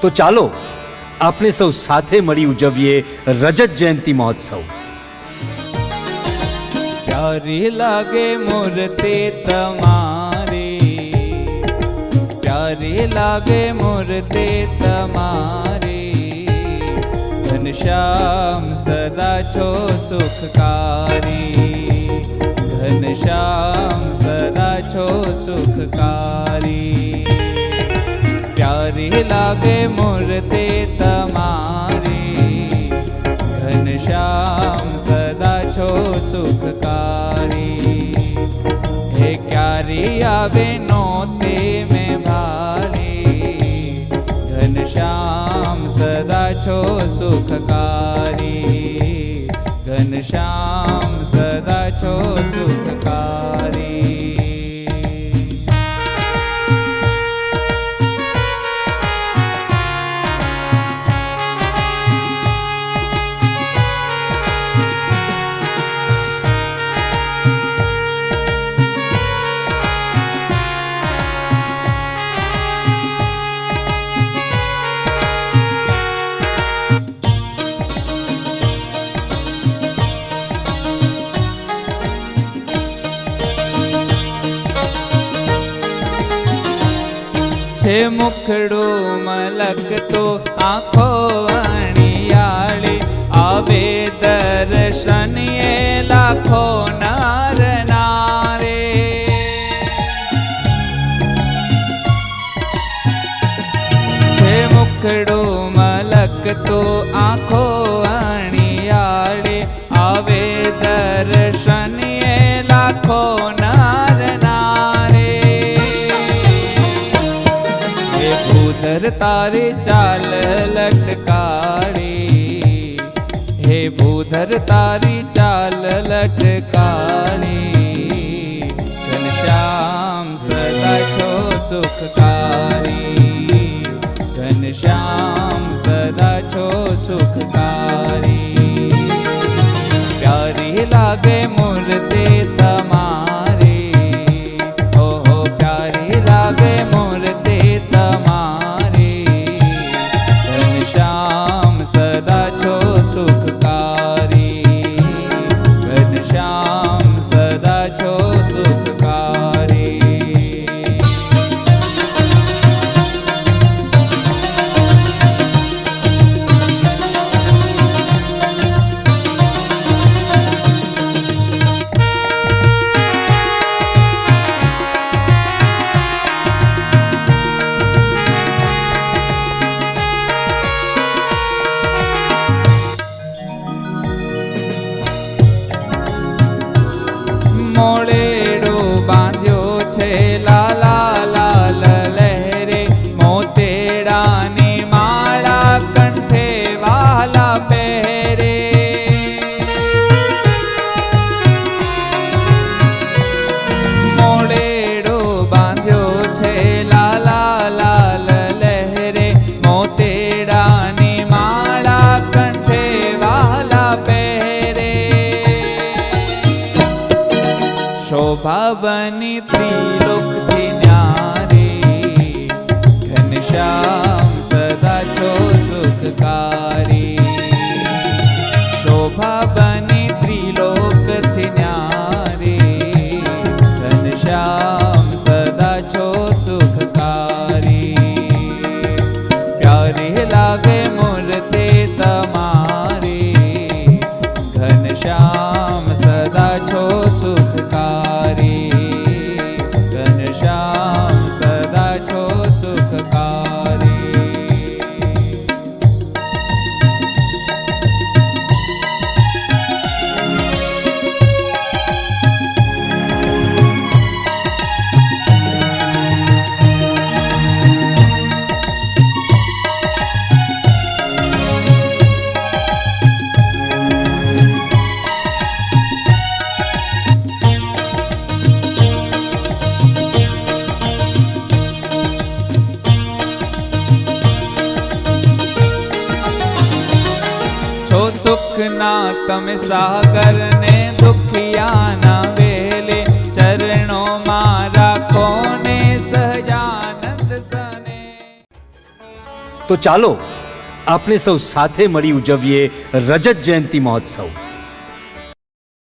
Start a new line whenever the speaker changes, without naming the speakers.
તો ચાલો આપણે સૌ સાથે મળી ઉજવીએ રજત જયંતિ મહોત્સવ.
પ્યારી લાગે મૂર્તિ તમારી. પ્યારી લાગે મૂર્તિ તમારી. ઘનશ્યામ સદા છો સુખકારી. ઘનશ્યામ સદા છો સુખકારી. પ્યારી લાગે મૂર્તિ તમારી. ઘનશ્યામ સદા છો સુખકારી. હે ક્યારી આવે નોતે મેં ભારી ઘનશ્યામ સદા છો સુખકારી. ઘનશ્યામ સદા છો સુખકારી. છે મુખડું મલકતો આંખો અણિયાળી. આવે દર્શનીએ લાખો નાર નારે. છે મુખડું મલકતો આંખો ભૂધર તારી ચાલ લટકાળી હે ભૂધર તારી ચાલ લટકાળી ઘનશ્યામ સદા છો સુખકારી છો સુખકારી શોભા બની ત્રિલોકથી ન્યારી ઘનશ્યામ સદા છો સુખકારી. શોભા છો સુખના તમે સાગર ને દુખિયાના વેલે ચરણોમાં રાખો ને સહજાનંદ સને
તો ચાલો આપણે સૌ સાથે મળી ઉજવીએ રજત જયંતિ મહોત્સવ